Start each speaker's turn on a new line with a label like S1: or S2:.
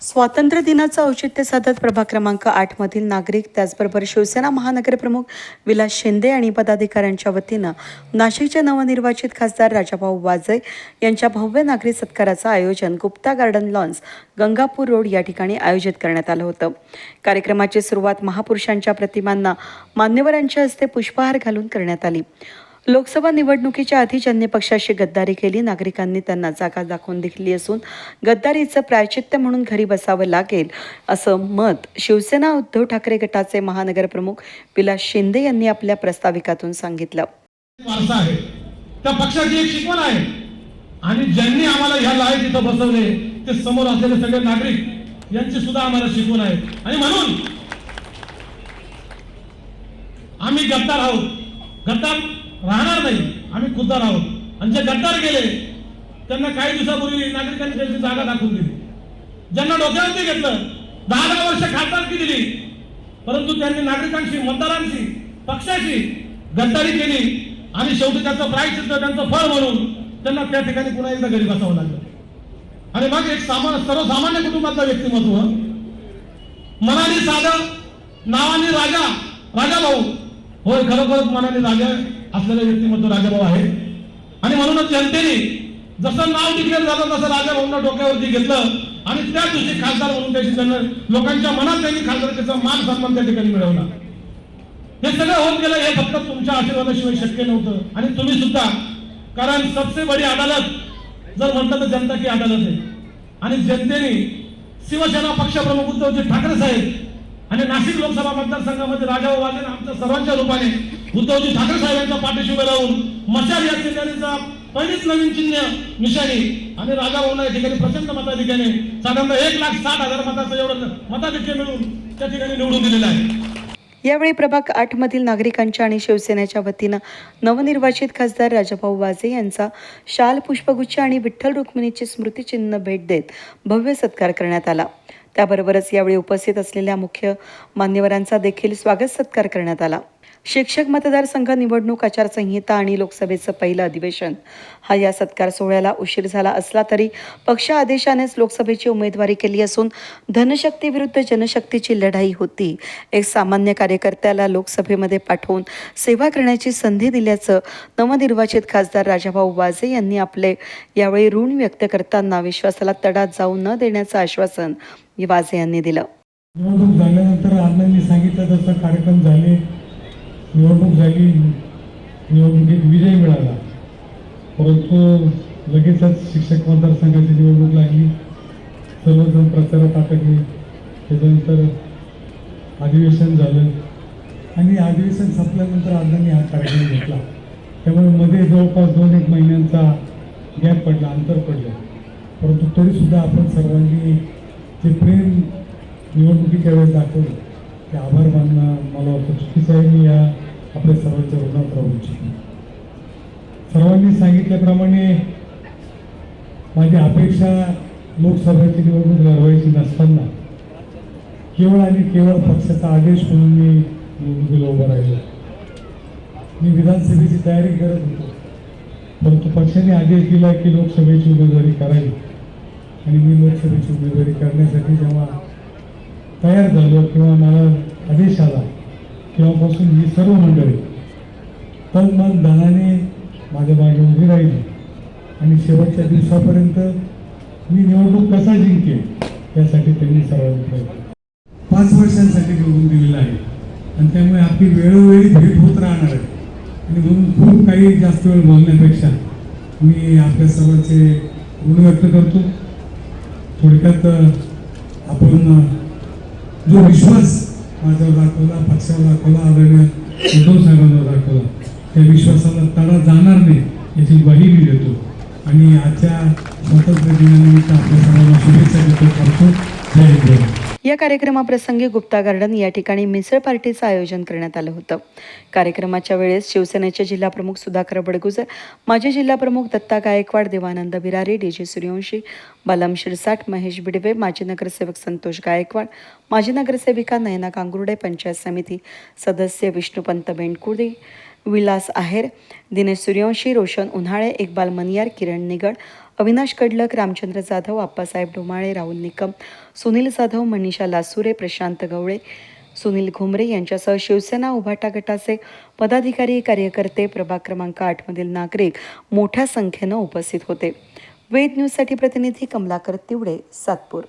S1: स्वातंत्र्य दिनाचं औचित्य साधत प्रभाग क्रमांक आठमधील नागरिक त्याचबरोबर शिवसेना महानगरप्रमुख विलास शिंदे आणि पदाधिकाऱ्यांच्या वतीनं नाशिकचे नवनिर्वाचित खासदार राजाभाऊ वाजे यांच्या भव्य नागरी सत्काराचं आयोजन Gupta garden lawns Gangapur road या ठिकाणी आयोजित करण्यात आलं होतं. कार्यक्रमाची सुरुवात महापुरुषांच्या प्रतिमांना मान्यवरांच्या हस्ते पुष्पहार घालून करण्यात आली. लोकसभा निवडणुकीच्या आधी ज्यांनी पक्षाशी गद्दारी केली. नागरिकांनी त्यांना जागा दाखवून दिली असून गद्दारीचं प्रायचित्य म्हणून घरी बसावं लागेल असं मत शिवसेना उद्धव ठाकरे गटाचे महानगरप्रमुख विलास शिंदे यांनी आपल्या प्रस्ताविकातून सांगितलं.
S2: त्या पक्षाची एक शिकवण आहे. आणि ज्यांनी आम्हाला ह्या लाइट इथं बसवले ते समोर असलेले सगळे नागरिक यांची सुद्धा आम्हाला शिकवण आहे. आणि म्हणून आम्ही गद्दार आहोत. गद्दार राहणार नाही. आम्ही खुद्दार आहोत. आणि जे गद्दार गेले त्यांना काही दिवसापूर्वी नागरिकांनी त्यांची जागा दाखवून दिली. ज्यांना डोक्यावरती घेतलं दहा दहा वर्ष खासदारकी दिली. परंतु त्यांनी नागरिकांशी मतदारांशी पक्षाशी गद्दारी केली. आणि शेवटी त्याचं प्रायचित्त त्यांचं फळ म्हणून त्यांना त्या ठिकाणी पुन्हा एकदा घरी बसावं लागलं. आणि मग एक सामान्य सर्वसामान्य कुटुंबातलं व्यक्तिमत्व. मनाने साधं नावाने राजा राजा भाऊ. होय खरोखरच मनाने राजा असलेलं व्यक्तिमत्व राजाभाऊ आहे आणि म्हणूनच जनतेने जसं नाव डिक्लेअर झालं तसं राजाभाऊंना डोक्यावरती घेतलं. आणि त्या दिवशी खासदार म्हणून त्याची त्यांना लोकांच्या मनात त्यांनी खासदारकीचा मान सन्मान त्या ठिकाणी मिळवला. हे सगळं होत गेलं हे फक्त तुमच्या आशीर्वादाशिवाय शक्य नव्हतं. आणि तुम्ही सुद्धा कारण सबसे बडी अदालत जर म्हटलं तर जनता की अदालत आहे. आणि जनतेने शिवसेना पक्षप्रमुख उद्धवजी ठाकरे साहेब आणि नाशिक लोकसभा मतदारसंघामध्ये राजाभाऊ वाजे आमच्या सर्वांच्या रूपाने उद्धवजी ठाकरे साहेबांच्या पाठीशी उभे राहून मशाल या ठिकाणीचा पहिलीच नवीन चिन्ह निशाणी आणि राजाभाऊला या ठिकाणी प्रचंड मताधिक्याने साधारणतः एक लाख साठ हजार मताचं एवढं मताधिक्य मिळून त्या ठिकाणी निवडून दिलेलं आहे.
S1: यावेळी प्रभाग आठमधील नागरिकांच्या आणि शिवसेनेच्या वतीनं नवनिर्वाचित खासदार राजाभाऊ वाजे यांचा शाल पुष्पगुच्छ आणि विठ्ठल रुक्मिणीचे स्मृतिचिन्ह भेट देत भव्य सत्कार करण्यात आला. त्याबरोबरच यावेळी उपस्थित असलेल्या मुख्य मान्यवरांचा देखील स्वागत सत्कार करण्यात आला. शिक्षक मतदारसंघ निवडणूक आचारसंहिता आणि लोकसभेचं पहिलं अधिवेशन. हा या सत्कार सोहळ्याला उशीर झाला असला तरी पक्ष आदेशानेच लोकसभेची उमेदवारी केली असून धनशक्ती विरुद्ध जनशक्तीची लढाई होती. एक सामान्य कार्यकर्त्याला लोकसभेमध्ये पाठवून सेवा करण्याची संधी दिल्याचं नवनिर्वाचित खासदार राजाभाऊ वाजे यांनी आपले यावेळी ऋण व्यक्त करताना विश्वासाला तडा जाऊ न देण्याचं आश्वासन वाजे यांनी दिलं.
S3: निवडणूक झाल्यानंतर अण्णांनी सांगितलं तसं कार्यक्रम झाले निवडणूक झाली निवडणुकीत विजय मिळाला परंतु लगेचच शिक्षक मतदारसंघाची निवडणूक लागली. सर्वजण प्रचारात आटकले. त्याच्यानंतर अधिवेशन झालं. आणि अधिवेशन संपल्यानंतर अण्णांनी हा कार्यक्रम घेतला. त्यामुळे मध्ये जवळपास दोन एक महिन्यांचा गॅप पडला अंतर पडलं. परंतु तरीसुद्धा आपण सर्वांनी जे प्रेम निवडणुकीच्या वेळेस दाखवलं ते आभार मानणं मला वाटतं चुकीचं आहे. मी या आपल्या सर्वांच्या ऋणात राहू इच्छितो. सर्वांनी सांगितल्याप्रमाणे माझी अपेक्षा लोकसभेची निवडणूक लढवायची नसताना केवळ आणि केवळ पक्षाचा आदेश म्हणून मी निवडणुकीला उभं राहिलो. मी विधानसभेची तयारी करत होतो. परंतु पक्षाने आदेश दिला की लोकसभेची उमेदवारी करावी. आणि मी लोकसभेची उमेदवारी करण्यासाठी जेव्हा तयार झालो किंवा मला आदेश आला तेव्हापासून ही सर्व मंडळी तन मन धनाने माझ्या मागे उभी राहिली. आणि शेवटच्या दिवसापर्यंत मी निवडणूक कसा जिंकेन यासाठी त्यांनी सर्वांनी प्रयत्न पाच वर्षांसाठी निवडून दिलेलं आहे. आणि त्यामुळे आपली वेळोवेळी भेट होत राहणार आहे. आणि म्हणून खूप काही जास्त वेळ बोलण्यापेक्षा मी आपल्या सर्वांचे ऋण व्यक्त करतो. थोडक्यात आपण जो विश्वास माझ्यावर दाखवला पक्षावर दाखवला आदरणीय उद्धव साहेबांवर दाखवला त्या विश्वासाला तडा जाणार नाही याची ग्वाही मी देतो. आणि आजच्या स्वातंत्र्य दिनानिमित्त आपल्या सर्वांना शुभेच्छा देतो. करतो जय हिंद.
S1: या कार्यक्रमाप्रसंगी गुप्ता गार्डन या ठिकाणी मिसळ पार्टीचं आयोजन करण्यात आलं होतं. कार्यक्रमाच्या वेळेस शिवसेनेचे जिल्हाप्रमुख सुधाकर बडगुजर माजी जिल्हाप्रमुख दत्ता गायकवाड देवानंद बिरारी डी जे सूर्यवंशी बलम शिरसाट महेश बिडवे माजी नगरसेवक संतोष गायकवाड माजी नगरसेविका नयना कांगुर्डे पंचायत समिती सदस्य विष्णुपंत बेंडकुर्दे विलास आहेर दिनेश सूर्यवंशी रोशन उन्हाळे इक्बाल मनियार किरण निगड अविनाश कडलक रामचंद्र जाधव आप्पासाहेब डोमाळे राहुल निकम सुनील जाधव मनीषा लासुरे प्रशांत गवळे सुनील घुमरे यांच्यासह शिवसेना उभाटा गटाचे पदाधिकारी कार्यकर्ते प्रभाग क्रमांक आठमधील नागरिक मोठ्या संख्येनं उपस्थित होते. वेद न्यूजसाठी प्रतिनिधी कमलाकर तिवडे सातपूर.